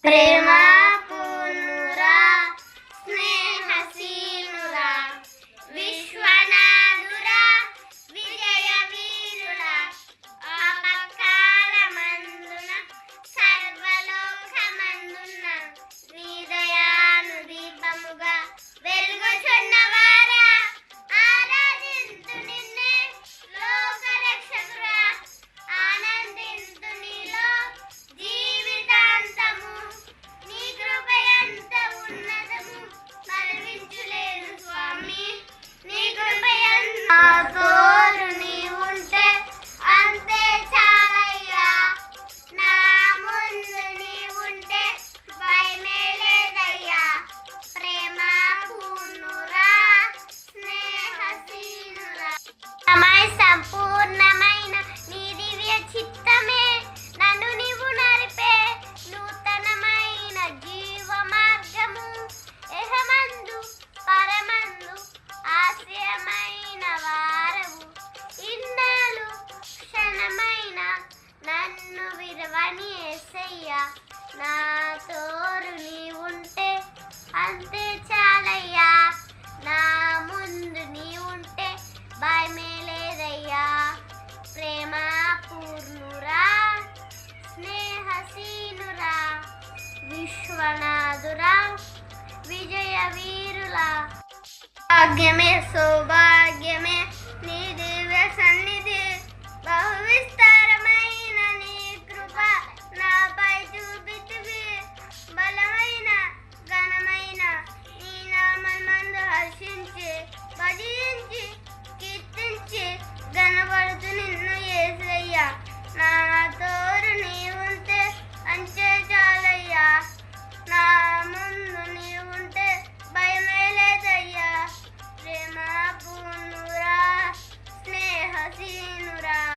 Prema నన్ను విరవని ఎస్సయ్యా నా తోరు నీ ఉంటే అంతే చాలయ్యా. నా ముందు నీ ఉంటే భయమే లేదయ్యా. ప్రేమ పూర్ణురా స్నేహసీనురా విశ్వనాథురా విజయ వీరులా భాగ్యమే సౌభాగ్యమే దర్శించి భజించి కీర్తించి గణపడుతు నిన్ను ఏసయ్యా